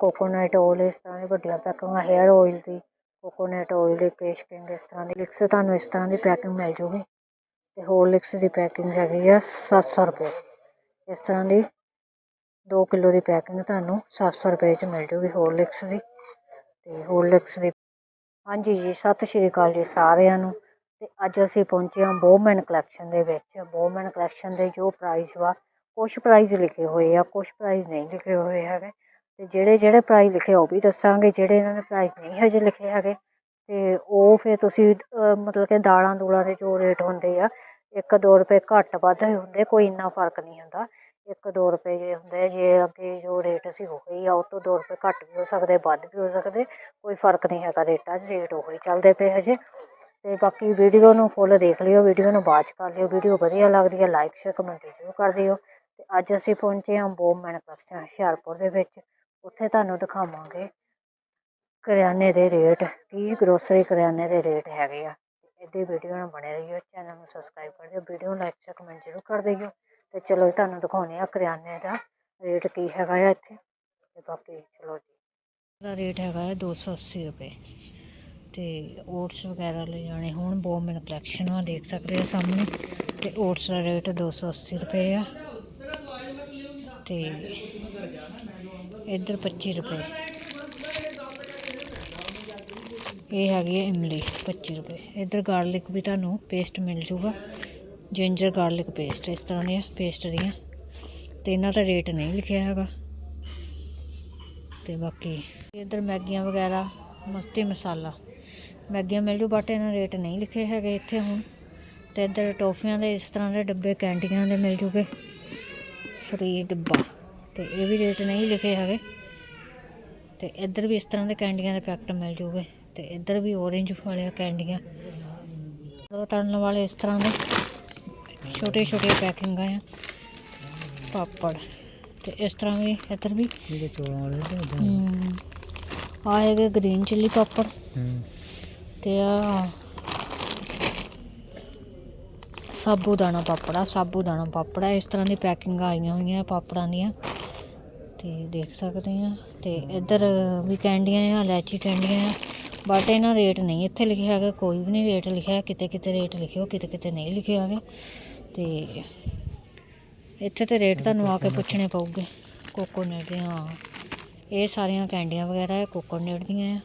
Coconut oil ਇਸ ਤਰ੍ਹਾਂ ਦੀ ਵੱਡੀਆਂ ਪੈਕਿੰਗਾਂ, ਹੇਅਰ ਆਇਲ ਦੀ, ਕੋਕੋਨਟ ਆਇਲ ਦੀ, ਕੇਸ਼ ਕਿੰਗ ਇਸ ਤਰ੍ਹਾਂ ਦੀ ਲਿਕਸ ਤੁਹਾਨੂੰ ਇਸ ਤਰ੍ਹਾਂ ਦੀ ਪੈਕਿੰਗ ਮਿਲ ਜੂਗੀ। ਤੇ ਹੋਰਲਿਕਸ ਦੀ ਪੈਕਿੰਗ ਹੈਗੀ ਆ 700 ਰੁਪਏ। ਇਸ ਤਰ੍ਹਾਂ ਦੀ 2 ਕਿਲੋ ਦੀ ਪੈਕਿੰਗ ਤੁਹਾਨੂੰ 700 ਰੁਪਏ ਚ ਮਿਲ ਜੂਗੀ ਹੋਰਲਿਕਸ ਦੀ। ਤੇ ਹੋਰਲਿਕਸ ਦੀ ਹਾਂਜੀ ਜੀ, ਸਤਿ ਸ਼੍ਰੀ ਅਕਾਲ ਜੀ ਸਾਰਿਆਂ ਨੂੰ। ਤੇ ਅੱਜ ਅਸੀਂ ਪਹੁੰਚੇ ਹਾਂ ਬੋਮੈਨ ਕਲੈਕਸ਼ਨ ਦੇ ਵਿੱਚ। ਬੋਮੈਨ ਕਲੈਕਸ਼ਨ ਦੇ ਜੋ ਪ੍ਰਾਈਸ ਵਾ ਕੁਝ ਪ੍ਰਾਈਸ ਲਿਖੇ ਹੋਏ ਆ ਕੁਝ ਪ੍ਰਾਈਸ ਨਹੀਂ ਲਿਖੇ ਹੋਏ ਹੈਗੇ। ਤੇ ਜਿਹੜੇ ਜਿਹੜੇ ਪ੍ਰਾਈਜ਼ ਲਿਖੇ ਉਹ ਵੀ ਦੱਸਾਂਗੇ, ਜਿਹੜੇ ਇਹਨਾਂ ਨੇ ਪ੍ਰਾਈਜ਼ ਨਹੀਂ ਹਜੇ ਲਿਖੇ ਹੈਗੇ, ਤੇ ਉਹ ਫਿਰ ਤੁਸੀਂ ਮਤਲਬ ਕਿ ਦਾਲਾਂ ਦੂਲਾਂ ਦੇ ਜੋ ਰੇਟ ਹੁੰਦੇ ਆ ਇੱਕ ਦੋ ਰੁਪਏ ਘੱਟ ਵੱਧ ਹੁੰਦੇ, ਕੋਈ ਇੰਨਾ ਫ਼ਰਕ ਨਹੀਂ ਹੁੰਦਾ। ਇੱਕ ਦੋ ਰੁਪਏ ਜੇ ਹੁੰਦੇ, ਜੇ ਅੱਗੇ ਜੋ ਰੇਟ ਸੀ ਉਹੀ ਆ, ਉਹ ਤੋਂ ਦੋ ਰੁਪਏ ਘੱਟ ਵੀ ਹੋ ਸਕਦੇ, ਵੱਧ ਵੀ ਹੋ ਸਕਦੇ, ਕੋਈ ਫ਼ਰਕ ਨਹੀਂ ਹੈਗਾ ਰੇਟਾਂ 'ਚ ਰੇਟ ਉਹੀ ਚੱਲਦੇ ਪਏ ਹਜੇ। ਤੇ ਬਾਕੀ ਵੀਡੀਓ ਨੂੰ ਫੁੱਲ ਦੇਖ ਲਿਓ ਵੀਡੀਓ ਨੂੰ ਬਾਅਦ 'ਚ ਕਰ ਲਿਓ ਵੀਡੀਓ ਵਧੀਆ ਲੱਗਦੀ ਹੈ ਲਾਈਕ ਸ਼ੇਅਰ ਕਮੈਂਟ ਜ਼ਰੂਰ ਕਰ ਦਿਓ। ਤੇ ਅੱਜ ਅਸੀਂ ਪਹੁੰਚੇ ਹਾਂ ਬੋਮ ਮੈਨੂਫੈਕਚਰ ਹੁਸ਼ਿਆਰਪੁਰ ਦੇ ਵਿੱਚ। ਉੱਥੇ ਤੁਹਾਨੂੰ ਦਿਖਾਵਾਂਗੇ। ਕਰਿਆਨੇ ਦੇ ਰੇਟ ਕੀ ਗਰੋਸਰੀ ਕਰਿਆਨੇ ਦੇ ਰੇਟ ਹੈਗੇ ਆ। ਇਹਦੀ ਵੀਡੀਓ ਨਾਲ ਬਣੇ ਰਹੀਓ, ਚੈਨਲ ਨੂੰ ਸਬਸਕ੍ਰਾਈਬ ਕਰ ਦਿਓ, ਵੀਡੀਓ ਲਾਈਕ ਸ਼ੇਅਰ ਕਮੈਂਟ ਜ਼ਰੂਰ ਕਰ ਦਿਓ। ਤੇ ਚਲੋ ਤੁਹਾਨੂੰ ਦਿਖਾਉਂਦੇ ਆ ਕਰਿਆਨੇ ਦਾ ਰੇਟ ਕੀ ਹੈਗਾ ਆ ਇੱਥੇ। ਤੇ ਬਾਕੀ ਚਲੋ ਜੀ। ਦਾ ਰੇਟ ਹੈਗਾ ਹੈ 280 ਰੁਪਏ। ਤੇ ਓਟਸ ਵਗੈਰਾ ਲੈ ਜਾਣੇ ਹੁਣ, ਬੋਮਨ ਕਲੈਕਸ਼ਨ ਆ, ਦੇਖ ਸਕਦੇ ਆ ਸਾਹਮਣੇ। ਤੇ ਓਟਸ ਦਾ ਰੇਟ 280 ਰੁਪਏ ਆ। ਤੇ ਇੱਧਰ 25 ਰੁਪਏ। ਇਹ ਹੈਗੀ ਹੈ ਇਮਲੀ 25 ਰੁਪਏ। ਇੱਧਰ ਗਾਰਲਿਕ ਵੀ ਤੁਹਾਨੂੰ ਪੇਸਟ ਮਿਲ ਜੂਗਾ। ਜਿੰਜਰ ਗਾਰਲਿਕ ਪੇਸਟ ਇਸ ਤਰ੍ਹਾਂ ਦੀਆਂ ਪੇਸਟ ਦੀਆਂ। ਤੇ ਇਹਨਾਂ ਦਾ ਰੇਟ ਨਹੀਂ ਲਿਖਿਆ ਹੈਗਾ। ਤੇ ਬਾਕੀ ਇੱਧਰ ਮੈਗੀਆਂ ਵਗੈਰਾ, ਮਸਤੀ ਮਸਾਲਾ। ਮੈਗੀਆਂ ਮਿਲ ਜੂ ਬਟ ਇਹਨਾਂ ਰੇਟ ਨਹੀਂ ਲਿਖੇ ਹੈਗੇ ਇੱਥੇ ਹੁਣ। ਤੇ ਇੱਧਰ ਟੋਫੀਆਂ ਦੇ ਇਸ ਤਰ੍ਹਾਂ ਦੇ ਡੱਬੇ, ਕੈਂਡੀਆਂ ਦੇ ਮਿਲ ਜੂਗੇ। ਫਰੀ ਡੱਬਾ। ਤੇ ਇਹ ਵੀ ਰੇਟ ਨਹੀਂ ਲਿਖੇ ਹੈਗੇ। ਤੇ ਇੱਧਰ ਵੀ ਇਸ ਤਰ੍ਹਾਂ ਦੇ ਕੈਂਡੀਆਂ ਦੇ ਪੈਕਟ ਮਿਲ ਜੂਗੇ। ਤੇ ਇੱਧਰ ਵੀ orange ਵਾਲੀਆਂ ਕੈਂਡੀਆਂ ਤੜਨ ਵਾਲੇ ਇਸ ਤਰ੍ਹਾਂ ਦੇ ਛੋਟੇ ਛੋਟੇ ਪੈਕਿੰਗ ਆ। ਪਾਪੜ। ਤੇ ਇਸ ਤਰ੍ਹਾਂ ਵੀ ਇੱਧਰ ਵੀ। ਇਹਦੇ ਚੋਲਾਂ ਵਾਲੇ ਆਹ ਹੈਗੇ ਗ੍ਰੀਨ ਚਿੱਲੀ ਪਾਪੜ। ਤੇ ਆ ਸਾਬੂਦਾਨਾ ਪਾਪੜ। ਆ ਸਾਬੂਦਾਨਾ ਪਾਪੜ। ਆ ਇਸ ਤਰ੍ਹਾਂ ਦੀ ਪੈਕਿੰਗ ਆਈਆਂ ਹੋਈਆਂ ਪਾਪੜਾਂ ਦੀਆਂ। ਤੇ ਦੇਖ ਸਕਦੇ ਆ ਤੇ ਇੱਧਰ ਵੀ ਕੈਂਡੀਆਂ ਆ ਇਲਾਇਚੀ ਕੈਂਡੀਆਂ ਆ ਬਟ ਇਹਨਾਂ ਰੇਟ ਨਹੀਂ ਇੱਥੇ ਲਿਖਿਆ ਹੈਗਾ, ਕੋਈ ਵੀ ਨਹੀਂ ਰੇਟ ਲਿਖਿਆ, ਕਿਤੇ ਕਿਤੇ ਰੇਟ ਲਿਖਿਓ, ਕਿਤੇ ਕਿਤੇ ਨਹੀਂ ਲਿਖਿਆ ਹੈਗਾ। ਤੇ ਇੱਥੇ ਤੇ ਰੇਟ ਤੁਹਾਨੂੰ ਆ ਕੇ ਪੁੱਛਣੇ ਪਊਗੇ। ਕੋਕੋਨਟ ਦੇ, ਹਾਂ। ਇਹ ਸਾਰੀਆਂ ਕੈਂਡੀਆਂ ਵਗੈਰਾ ਹੈ ਕੋਕੋਨਟ ਦੀਆਂ ਆ।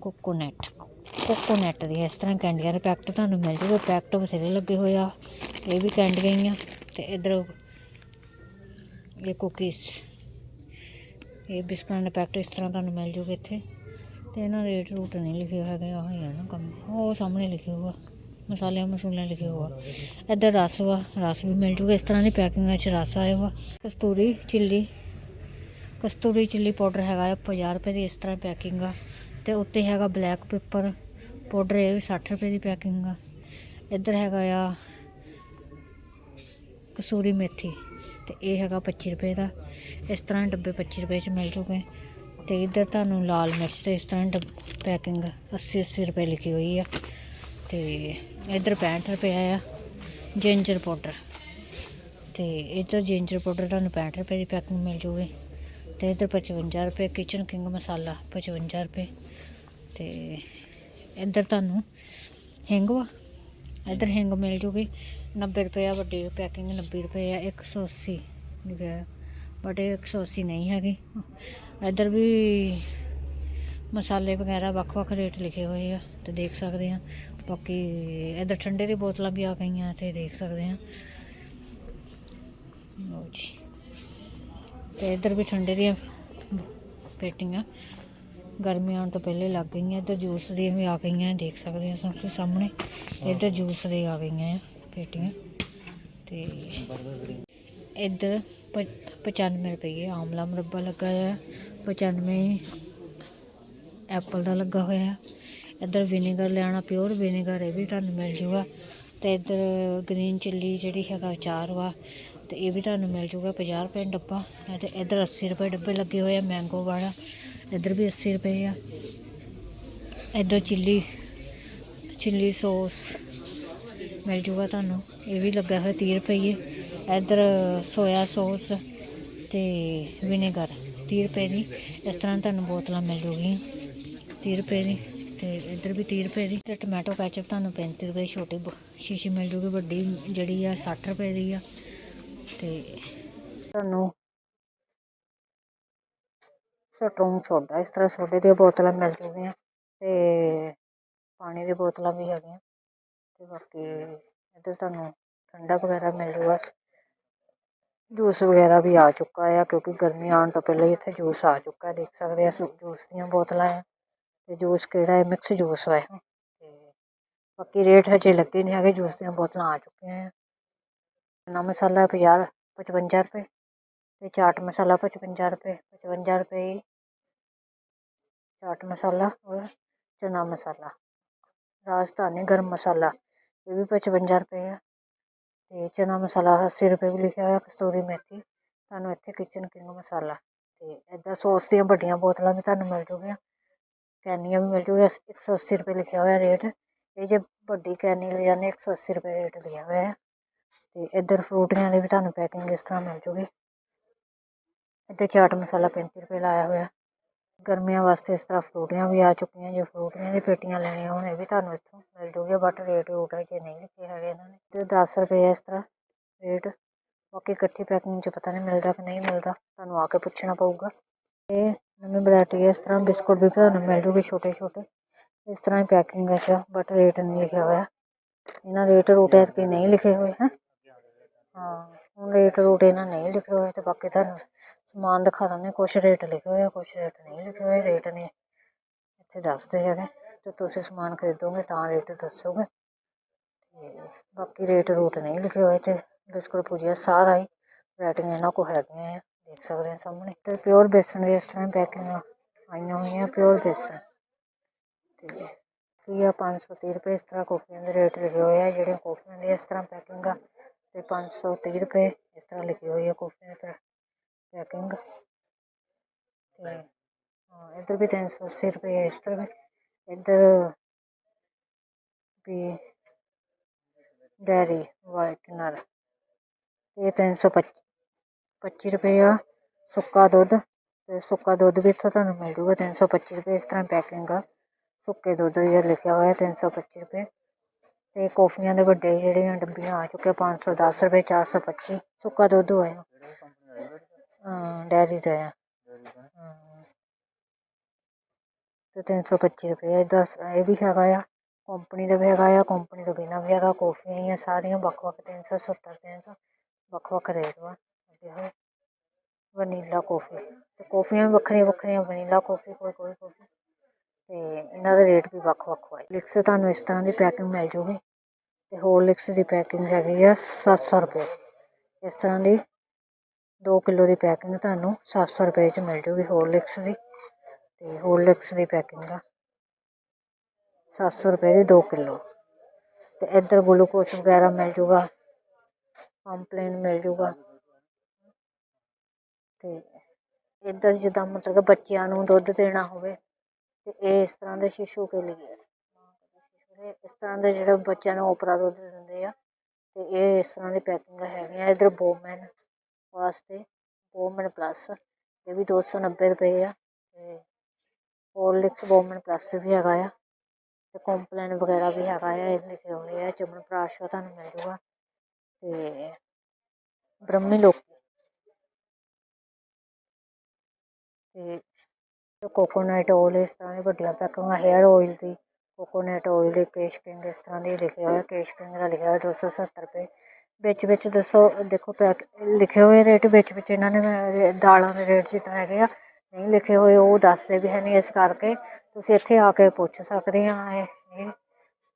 ਕੋਕੋਨਟ ਕੋਕੋਨਟ ਦੀ ਇਸ ਤਰ੍ਹਾਂ ਕੈਂਡੀਆਂ ਦੇ ਪੈਕਟ ਤੁਹਾਨੂੰ ਮਿਲ ਜੂਗੇ। ਪੈਕਟ ਬਥੇਰੇ ਲੱਗੇ ਹੋਏ ਆ, ਇਹ ਵੀ ਕੈਂਡੀਆਂ ਹੀ ਆ। ਤੇ ਇਧਰ ਇਹ ਕੁਕੀਜ਼ ਇਹ ਬਿਸਕੁਟਾਂ ਦੇ ਪੈਕਟ ਇਸ ਤਰ੍ਹਾਂ ਤੁਹਾਨੂੰ ਮਿਲ ਜੂਗੇ ਇੱਥੇ। ਤੇ ਇਹਨਾਂ ਰੇਟ ਰੂਟ ਨਹੀਂ ਲਿਖੇ ਹੈਗੇ, ਆਹ ਹੀ ਆ ਨਾ ਕੰਮ। ਉਹ ਸਾਹਮਣੇ ਲਿਖਿਆ ਹੋਊਗਾ। ਮਸਾਲਿਆਂ, ਮਸੂਲਿਆਂ ਲਿਖੇ ਹੋਊਗਾ। ਇੱਧਰ ਰਸ ਵਾ, ਰਸ ਵੀ ਮਿਲ ਜੂਗਾ। ਇਸ ਤਰ੍ਹਾਂ ਦੀ ਪੈਕਿੰਗ 'ਚ ਰਸ ਆਇਆ ਵਾ। Kasturi chilli Kasturi chilli powder ਹੈਗਾ ਆ 50 ਰੁਪਏ ਦੀ ਇਸ ਤਰ੍ਹਾਂ ਪੈਕਿੰਗ ਆ। ਤੇ ਉੱਤੇ ਹੈਗਾ ਬਲੈਕ ਪੇਪਰ ਪਾਊਡਰ ਇਹ ਵੀ 60 ਰੁਪਏ ਦੀ ਪੈਕਿੰਗ ਆ। ਇੱਧਰ ਹੈਗਾ ਆ ਕਸੂਰੀ ਮੇਥੀ। ਤੇ ਇਹ ਹੈਗਾ 25 ਰੁਪਏ ਦਾ। ਇਸ ਤਰ੍ਹਾਂ ਡੱਬੇ 25 ਰੁਪਏ ਚ ਮਿਲ ਜੂਗੇ। ਤੇ ਇੱਧਰ ਤੁਹਾਨੂੰ ਲਾਲ ਮਿਰਚ ਤੇ ਇਸ ਤਰ੍ਹਾਂ ਡੱਬ ਪੈਕਿੰਗ 80 80 ਰੁਪਏ ਲਿਖੀ ਹੋਈ ਆ। ਤੇ ਇੱਧਰ 65 ਰੁਪਏ ਆ ਜਿੰਜਰ ਪਾਊਡਰ ਤੇ ਇੱਧਰ ਜਿੰਜਰ ਪਾਊਡਰ ਤੁਹਾਨੂੰ 65 ਰੁਪਏ ਦੀ ਪੈਕਿੰਗ ਮਿਲ ਜੂਗੀ। ਤੇ ਇੱਧਰ 55 ਰੁਪਏ ਕਿਚਨ ਕਿੰਗ ਮਸਾਲਾ 55 ਰੁਪਏ। ਤੇ ਇੱਧਰ ਤੁਹਾਨੂੰ ਹਿੰਗਵਾ ਇੱਧਰ ਹਿੰਗ ਮਿਲ ਜੂਗੀ। 90 ਰੁਪਏ ਆ, ਵੱਡੀ ਪੈਕਿੰਗ 90 ਰੁਪਏ ਆ 180 ਲਿਖਿਆ ਬਟ ਇਹ 180 ਨਹੀਂ ਹੈਗੀ। ਇੱਧਰ ਵੀ ਮਸਾਲੇ ਵਗੈਰਾ ਵੱਖ-ਵੱਖ ਰੇਟ ਲਿਖੇ ਹੋਏ ਆ, ਤੇ ਦੇਖ ਸਕਦੇ ਆ। ਬਾਕੀ ਇੱਧਰ ਠੰਡੇ ਦੀ ਬੋਤਲਾਂ ਵੀ ਆ ਗਈਆਂ, ਤੇ ਦੇਖ ਸਕਦੇ ਆ। ਲਓ ਜੀ। ਤੇ ਇੱਧਰ ਵੀ ਠੰਡੇ ਦੀਆਂ ਪੇਟੀਆਂ। ਗਰਮੀ ਆਉਣ ਤੋਂ ਪਹਿਲੇ ਲੱਗ ਗਈਆਂ ਇੱਧਰ ਜੂਸ ਦੀਆਂ ਵੀ ਆ ਗਈਆਂ ਦੇਖ ਸਕਦੇ ਹੋ ਤੁਸੀਂ ਸਾਹਮਣੇ। ਇੱਧਰ ਜੂਸ ਦੇ ਆ ਗਈਆਂ ਆ, ਪੇਟੀਆਂ। ਤੇ ਇੱਧਰ ਪ- 95 ਰੁਪਏ ਆਮਲਾ ਮੁਰੱਬਾ ਲੱਗਾ ਆ 95 ਐਪਲ ਦਾ ਲੱਗਾ ਹੋਇਆ। ਇੱਧਰ ਵਿਨੇਗਰ ਲੈਣਾ ਪਿਓਰ ਵਿਨੇਗਰ, ਇਹ ਵੀ ਤੁਹਾਨੂੰ ਮਿਲ ਜੂਗਾ। ਤੇ ਇੱਧਰ ਗ੍ਰੀਨ ਚਿੱਲੀ ਜਿਹੜੀ ਹੈਗਾ ਚਾਰ ਵਾ, ਤੇ ਇਹ ਵੀ ਤੁਹਾਨੂੰ ਮਿਲ ਜੂਗਾ 50 ਰੁਪਏ ਡੱਬਾ। ਤੇ ਇੱਧਰ 80 ਰੁਪਏ ਡੱਬੇ ਲੱਗੇ ਹੋਏ ਆ, ਮੈਂਗੋ ਵਾਲਾ। ਇੱਧਰ ਵੀ 80 ਰੁਪਏ ਆ। ਇੱਧਰ ਚਿੱਲੀ ਚਿੱਲੀ ਸੌਸ ਮਿਲ ਜੂਗਾ ਤੁਹਾਨੂੰ। ਇਹ ਵੀ ਲੱਗਾ ਹੋਇਆ 30 ਰੁਪਏ ਇੱਧਰ ਸੋਇਆ ਸੌਸ ਤੇ ਵਿਨੇਗਰ 30 ਰੁਪਏ ਦੀ। ਇਸ ਤਰ੍ਹਾਂ ਤੁਹਾਨੂੰ ਬੋਤਲਾਂ ਮਿਲ ਜੂਗੀਆਂ। 30 ਰੁਪਏ ਦੀ ਤੇ ਇੱਧਰ ਵੀ 30 ਰੁਪਏ ਦੀ। ਤੇ ਟੋਮੈਟੋ ਕੈਚਅਪ ਤੁਹਾਨੂੰ 35 ਰੁਪਏ ਦੀ ਛੋਟੀ ਸ਼ੀਸ਼ੀ ਮਿਲ ਜੂਗੀ। ਵੱਡੀ ਜਿਹੜੀ ਆ 60 ਰੁਪਏ ਦੀ ਆ। ਤੇ ਤੁਹਾਨੂੰ ਸਟਰੋਂਗ ਸੋਡਾ, ਇਸ ਤਰ੍ਹਾਂ ਸੋਡੇ ਦੀਆਂ ਬੋਤਲਾਂ ਮਿਲ ਜੂਗੀਆਂ ਤੇ ਪਾਣੀ ਦੀ ਬੋਤਲਾਂ ਵੀ ਹੈਗੀਆਂ ਤੇ ਬਾਕੀ ਇੱਧਰ ਤੁਹਾਨੂੰ ਠੰਡਾ ਵਗੈਰਾ ਮਿਲ ਜੂਗਾ। ਜੂਸ ਵਗੈਰਾ ਵੀ ਆ ਚੁੱਕਾ ਆ ਕਿਉਂਕਿ ਗਰਮੀ ਆਉਣ ਤੋਂ ਪਹਿਲਾਂ ਹੀ ਇੱਥੇ ਜੂਸ ਆ ਚੁੱਕਾ ਦੇਖ ਸਕਦੇ ਆ ਜੂਸ ਦੀਆਂ ਬੋਤਲਾਂ ਆ। ਤੇ ਜੂਸ ਕਿਹੜਾ ਹੈ? ਮਿਕਸ ਜੂਸ ਵਾ ਇਹ। ਤੇ ਬਾਕੀ ਰੇਟ ਹਜੇ ਲੱਗੇ ਨਹੀਂ ਹੈਗੇ, ਜੂਸ ਦੀਆਂ ਬੋਤਲਾਂ ਆ ਚੁੱਕੀਆਂ ਆ। ਚਨਾ ਮਸਾਲਾ 50 55 ਰੁਪਏ ਤੇ ਚਾਟ ਮਸਾਲਾ 55 ਰੁਪਏ 55 ਰੁਪਏ ਚਾਟ ਮਸਾਲਾ ਔਰ ਚਨਾ ਮਸਾਲਾ, ਰਾਜਧਾਨੀ ਗਰਮ ਮਸਾਲਾ, ਇਹ ਵੀ 55 ਰੁਪਏ ਆ। ਤੇ ਚਨਾ ਮਸਾਲਾ 80 ਰੁਪਏ ਵੀ ਲਿਖਿਆ ਹੋਇਆ, ਕਸਤੂਰੀ ਮੇਥੀ, ਤੁਹਾਨੂੰ ਇੱਥੇ ਕਿਚਨ ਕਿੰਗ ਮਸਾਲਾ। ਤੇ ਇੱਦਾਂ ਸੌਸ ਦੀਆਂ ਵੱਡੀਆਂ ਬੋਤਲਾਂ ਵੀ ਤੁਹਾਨੂੰ ਮਿਲ ਜੂਗੀਆਂ, ਕੈਨੀਆਂ ਵੀ ਮਿਲ ਜੂਗੀਆਂ 180 ਰੁਪਏ ਲਿਖਿਆ ਹੋਇਆ ਰੇਟ। ਇਹ ਜੇ ਵੱਡੀ ਕੈਨੀ ਲੈ ਜਾਂਦੇ 180 ਰੁਪਏ ਰੇਟ ਲਿਆ ਹੋਇਆ। ਹੈ ਤੇ ਇੱਧਰ ਫਰੂਟੀਆਂ ਦੇ ਵੀ ਤੁਹਾਨੂੰ ਪੈਕਿੰਗ ਇਸ ਤਰ੍ਹਾਂ ਮਿਲ ਜੂਗੀ। ਇੱਥੇ ਚਾਟ ਮਸਾਲਾ 35 ਰੁਪਏ ਲਾਇਆ ਹੋਇਆ। ਗਰਮੀਆਂ ਵਾਸਤੇ ਇਸ ਤਰ੍ਹਾਂ ਫਰੂਟੀਆਂ ਵੀ ਆ ਚੁੱਕੀਆਂ, ਜੇ ਫਰੂਟੀਆਂ ਦੀ ਪੇਟੀਆਂ ਲੈਣੀਆਂ ਹੋਣ, ਇਹ ਵੀ ਤੁਹਾਨੂੰ ਇੱਥੋਂ ਮਿਲ ਜੂਗੀ ਬਟ ਰੇਟ ਰੂਟ ਜੇ ਨਹੀਂ ਲਿਖੇ ਹੈਗੇ ਇਹਨਾਂ ਨੇ। ਤੇ 10 ਰੁਪਏ ਇਸ ਤਰ੍ਹਾਂ ਰੇਟ ਬਾਕੀ ਇਕੱਠੀ ਪੈਕਿੰਗ 'ਚ ਪਤਾ ਨਹੀਂ ਮਿਲਦਾ ਕਿ ਨਹੀਂ ਮਿਲਦਾ, ਤੁਹਾਨੂੰ ਆ ਕੇ ਪੁੱਛਣਾ ਪਊਗਾ। ਇਹ ਨਵੀਂ ਵੈਰਾਈਟੀ ਇਸ ਤਰ੍ਹਾਂ ਬਿਸਕੁਟ ਵੀ ਤੁਹਾਨੂੰ ਮਿਲ ਜੂਗੇ ਛੋਟੇ ਛੋਟੇ, ਇਸ ਤਰ੍ਹਾਂ ਹੀ ਪੈਕਿੰਗ ਹੈ 'ਚ ਬਟ ਰੇਟ ਨਹੀਂ ਲਿਖਿਆ ਹੋਇਆ। ਇਹਨਾਂ ਰੇਟ ਰੂਟ ਐਤਕੀ ਨਹੀਂ ਲਿਖੇ ਹੋਏ ਹੈ। ਹਾਂ। ਹੁਣ ਰੇਟ ਰੂਟ ਇਹਨਾਂ ਨਹੀਂ ਲਿਖੇ ਹੋਏ ਤੇ ਬਾਕੀ ਤੁਹਾਨੂੰ ਸਮਾਨ ਦਿਖਾ ਦਿੰਦੇ ਕੁਛ ਰੇਟ ਲਿਖੇ ਹੋਏ ਆ, ਕੁਛ ਰੇਟ ਨਹੀਂ ਲਿਖੇ ਹੋਏ। ਰੇਟ ਨੇ ਇੱਥੇ ਦੱਸਦੇ ਹੈਗੇ। ਤੇ ਤੁਸੀਂ ਸਮਾਨ ਖਰੀਦੋਗੇ ਤਾਂ ਰੇਟ ਦੱਸੋਗੇ। ਤੇ ਬਾਕੀ ਰੇਟ ਰੂਟ ਨਹੀਂ ਲਿਖੇ ਹੋਏ ਤੇ ਬਿਸਕੁਟ ਭੁਜੀਆ ਸਾਰਾ ਹੀ ਵੈਰਾਈਟੀਆਂ ਇਹਨਾਂ ਕੋ ਹੈਗੀਆਂ ਆ। ਦੇਖ ਸਕਦੇ ਆ ਸਾਹਮਣੇ। ਤੇ ਪਿਓਰ ਬੇਸਣ ਦੀ ਇਸ ਤਰ੍ਹਾਂ ਪੈਕਿੰਗ ਆਈਆਂ ਹੋਈਆਂ ਪਿਓਰ ਬੇਸਣ। ਤੇ ਫੀ ਆ 530 ਰੁਪਏ ਇਸ ਤਰ੍ਹਾਂ ਕੋਫੀਆਂ ਦੇ ਰੇਟ ਲਿਖੇ ਹੋਏ ਆ। ਜਿਹੜੀਆਂ ਕੋਫੀਆਂ ਦੀ ਇਸ ਤਰ੍ਹਾਂ ਪੈਕਿੰਗ ਆ ਤੇ 530 ਰੁਪਏ ਇਸ ਤਰ੍ਹਾਂ ਲਿਖੀ ਹੋਈ ਹੈ ਕੋਫੀਆਂ ਦੀ ਪੈਕਿੰਗ। ਤੇ ਹਾਂ, ਇੱਧਰ ਵੀ 380 ਰੁਪਏ ਇਸ ਤਰ੍ਹਾਂ ਵੀ। ਇੱਧਰ ਵੀ ਡੈਰੀ ਵਾਈਟਨਰ ਇਹ 325 25 ਰੁਪਏ ਆ। ਸੁੱਕਾ ਦੁੱਧ, ਤੇ ਸੁੱਕਾ ਦੁੱਧ ਵੀ ਇੱਥੋਂ ਤੁਹਾਨੂੰ ਮਿਲ ਜੂਗਾ 325 ਰੁਪਏ ਇਸ ਤਰ੍ਹਾਂ ਪੈਕਿੰਗ ਆ। ਸੁੱਕੇ ਦੁੱਧ ਇਹ ਲਿਖਿਆ ਹੋਇਆ 325 ਰੁਪਏ। ਤੇ ਕੌਫੀਆਂ ਦੇ ਵੱਡੇ ਜਿਹੜੀਆਂ ਡੱਬੀਆਂ ਆ ਚੁੱਕੇ 510 ਰੁਪਏ 425 ਸੁੱਕਾ ਦੁੱਧ ਹੋਇਆ। ਹਾਂ, ਡੈਰੀ ਦਾ ਆ। ਹਾਂ। ਤੇ 325 ਰੁਪਏ ਇਹਦਾ ਇਹ ਵੀ ਹੈਗਾ ਆ। ਕੰਪਨੀ ਦਾ ਵੀ ਹੈਗਾ ਆ, ਕੰਪਨੀ ਤੋਂ ਬਿਨਾਂ ਵੀ ਹੈਗਾ, ਕੌਫੀਆਂ ਹੀ ਆ ਸਾਰੀਆਂ ਵੱਖ ਵੱਖ 370 300 ਵੱਖ ਵੱਖ ਰੇਟ ਵਾ। ਲੱਗੇ ਹੋਏ ਵਨੀਲਾ ਕੌਫੀ। ਤੇ ਕੌਫੀਆਂ ਵੀ ਵੱਖਰੀਆਂ ਵੱਖਰੀਆਂ ਵਨੀਲਾ ਕੌਫੀ ਕੋਈ ਕੋਈ ਕੌਫੀ। ਤੇ ਇਹਨਾਂ ਦਾ ਰੇਟ ਵੀ ਵੱਖ ਵੱਖ ਹੋਏ ਲਿਕਸ ਤੁਹਾਨੂੰ ਇਸ ਤਰ੍ਹਾਂ ਦੀ ਪੈਕਿੰਗ ਮਿਲ ਜੂਗੀ ਤੇ ਹੋਰਲਿਕਸ ਦੀ ਪੈਕਿੰਗ ਹੈਗੀ ਆ 700 ਰੁਪਏ। ਇਸ ਤਰ੍ਹਾਂ ਦੀ 2 ਕਿਲੋ ਦੀ ਪੈਕਿੰਗ ਤੁਹਾਨੂੰ 700 ਰੁਪਏ ਚ ਮਿਲ ਜੂਗੀ ਹੋਰਲਿਕਸ ਦੀ ਤੇ ਹੋਰਲਿਕਸ ਦੀ ਪੈਕਿੰਗ ਆ 700 ਰੁਪਏ ਦੀ 2 ਕਿਲੋ। ਤੇ ਇੱਧਰ ਗਲੂਕੋਸ ਵਗੈਰਾ ਮਿਲ ਜੂਗਾ ਕੰਪਲੇਨ ਮਿਲ ਜੂਗਾ। ਤੇ ਇੱਧਰ ਜਿੱਦਾਂ ਮਤਲਬ ਕਿ ਬੱਚਿਆਂ ਨੂੰ ਦੁੱਧ ਦੇਣਾ ਹੋਵੇ ਤੇ ਇਹ ਇਸ ਤਰ੍ਹਾਂ ਦੇ ਸ਼ਿਸ਼ੂ ਕੇ ਲਈ ਹੈ ਇਸ ਤਰ੍ਹਾਂ ਦੇ ਜਿਹੜੇ ਬੱਚਿਆਂ ਨੂੰ ਓਪਰਾ ਦੁੱਧ ਦਿੰਦੇ ਆ ਤੇ ਇਹ ਇਸ ਤਰ੍ਹਾਂ ਦੀ ਪੈਕਿੰਗ ਹੈਗੀਆਂ ਇੱਧਰ ਬੋਮੈਨ ਵਾਸਤੇ ਬੋਮੈਨ ਪਲੱਸ ਇਹ ਵੀ 290 ਰੁਪਏ ਆ ਤੇ ਹੋਰਲਿਕਸ ਬੋਮੈਨ ਪਲੱਸ ਵੀ ਹੈਗਾ ਆ ਤੇ ਕੰਪਲੇਨ ਵਗੈਰਾ ਵੀ ਹੈਗਾ ਆ, ਇਹ ਲਿਖੇ ਹੋਏ ਆ ਚਮਨ ਪ੍ਰਾਸ਼ ਤੁਹਾਨੂੰ ਮਿਲ ਜੂਗਾ ਤੇ ਬ੍ਰਹਮੀ ਲੋਕ। ਤੇ ਕੋਕੋਨਟ ਆਇਲ ਇਸ ਤਰ੍ਹਾਂ ਦੀ ਵੱਡੀਆਂ ਪੈਕਿੰਗਾਂ ਹੇਅਰ ਆਇਲ ਦੀ, ਕੋਕੋਨਟ ਆਇਲ ਦੀ ਕੇਸ਼ ਕਿੰਗ ਇਸ ਤਰ੍ਹਾਂ ਦੀ ਲਿਖਿਆ ਹੋਇਆ, ਕੇਸ਼ ਕਿੰਗ ਦਾ ਲਿਖਿਆ ਹੋਇਆ 270 ਰੁਪਏ। ਵਿੱਚ ਵਿੱਚ ਦੱਸੋ, ਦੇਖੋ ਪੈਕ, ਲਿਖੇ ਹੋਏ ਰੇਟ ਵਿੱਚ ਵਿੱਚ ਇਹਨਾਂ ਨੇ ਰੇ- ਦਾਲਾਂ ਦੇ ਰੇਟ ਜਿੱਦਾਂ ਹੈਗੇ ਆ, ਨਹੀਂ ਲਿਖੇ ਹੋਏ, ਉਹ ਦੱਸਦੇ ਵੀ ਹੈ ਨਹੀਂ ਇਸ ਕਰਕੇ। ਤੁਸੀਂ ਇੱਥੇ ਆ ਕੇ ਪੁੱਛ ਸਕਦੇ ਆ, ਇਹ ਇਹ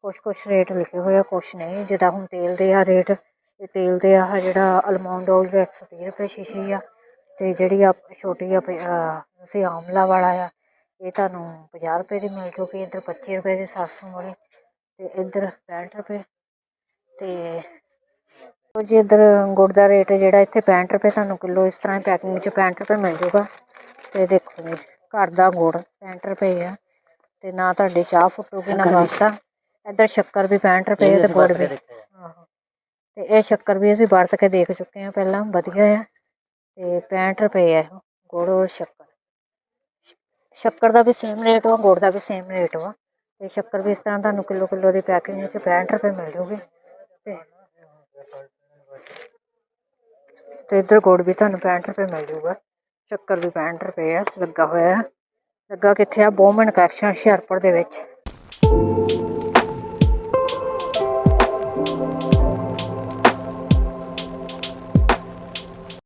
ਕੁਛ ਕੁਛ ਰੇਟ ਲਿਖੇ ਹੋਏ ਆ, ਕੁਛ ਨਹੀਂ, ਜਿੱਦਾਂ ਹੁਣ ਤੇਲ ਦੇ ਆ ਰੇਟ, ਤੇ ਤੇਲ ਦੇ ਆ ਜਿਹੜਾ ਅਲਮੰਡ ਆਇਲ 130 ਰੁਪਏ ਸ਼ੀਸ਼ੀ ਆ ਤੇ ਜਿਹੜੀ ਆ ਛੋਟੀ ਆ ਤੁਸੀਂ ਆਮਲਾ ਵਾਲਾ ਆ ਇਹ ਤੁਹਾਨੂੰ 50 ਰੁਪਏ ਦੀ ਮਿਲ ਜੂਗੀ ਇੱਧਰ 25 ਰੁਪਏ ਦੀ 700 ਵਾਲੀ ਤੇ ਇੱਧਰ 65 ਰੁਪਏ ਤੇ ਉਹ ਜੀ ਇੱਧਰ ਗੁੜ ਦਾ ਰੇਟ ਜਿਹੜਾ ਇੱਥੇ 65 ਰੁਪਏ ਤੁਹਾਨੂੰ ਕਿਲੋ ਇਸ ਤਰ੍ਹਾਂ ਪੈਕਿੰਗ 'ਚ 65 ਰੁਪਏ ਮਿਲ ਜੂਗਾ ਤੇ ਦੇਖੋ ਜੀ ਘਰ ਦਾ ਗੁੜ 65 ਰੁਪਏ ਆ ਤੇ ਨਾ ਤੁਹਾਡੀ ਚਾਹ ਫੁੱਟੂਗੀ ਨਾ ਨਾਸ਼ਤਾ ਇੱਧਰ ਸ਼ੱਕਰ ਵੀ 65 ਰੁਪਏ ਤੇ ਗੁੜ ਵੀ ਤੇ ਇਹ ਸ਼ੱਕਰ ਵੀ ਅਸੀਂ ਵਰਤ ਕੇ ਦੇਖ ਚੁੱਕੇ ਹਾਂ ਪਹਿਲਾਂ ਵਧੀਆ ਆ ਤੇ 65 ਰੁਪਏ ਆ ਇਹ, ਗੁੜ ਔਰ ਸ਼ੱਕਰ। ਸ਼ੱਕਰ ਦਾ ਵੀ ਸੇਮ ਰੇਟ ਵਾ, ਗੁੜ ਦਾ ਵੀ ਸੇਮ ਰੇਟ ਵਾ। ਤੇ ਸ਼ੱਕਰ ਵੀ ਇਸ ਤਰ੍ਹਾਂ ਤੁਹਾਨੂੰ ਕਿਲੋ ਕਿਲੋ ਦੀ ਪੈਕਿੰਗ ਵਿੱਚ 65 ਰੁਪਏ ਮਿਲ ਜੂਗੀ। ਤੇ ਤੇ ਇੱਧਰ ਗੁੜ ਵੀ ਤੁਹਾਨੂੰ 65 ਰੁਪਏ ਮਿਲ ਜੂਗਾ। ਸ਼ੱਕਰ ਵੀ 65 ਰੁਪਏ ਆ, ਲੱਗਾ ਹੋਇਆ। ਆ ਲੱਗਾ ਕਿੱਥੇ ਆ? ਬੋਮਨ ਕਲੈਕਸ਼ਨ ਹੁਸ਼ਿਆਰਪੁਰ ਦੇ ਵਿੱਚ।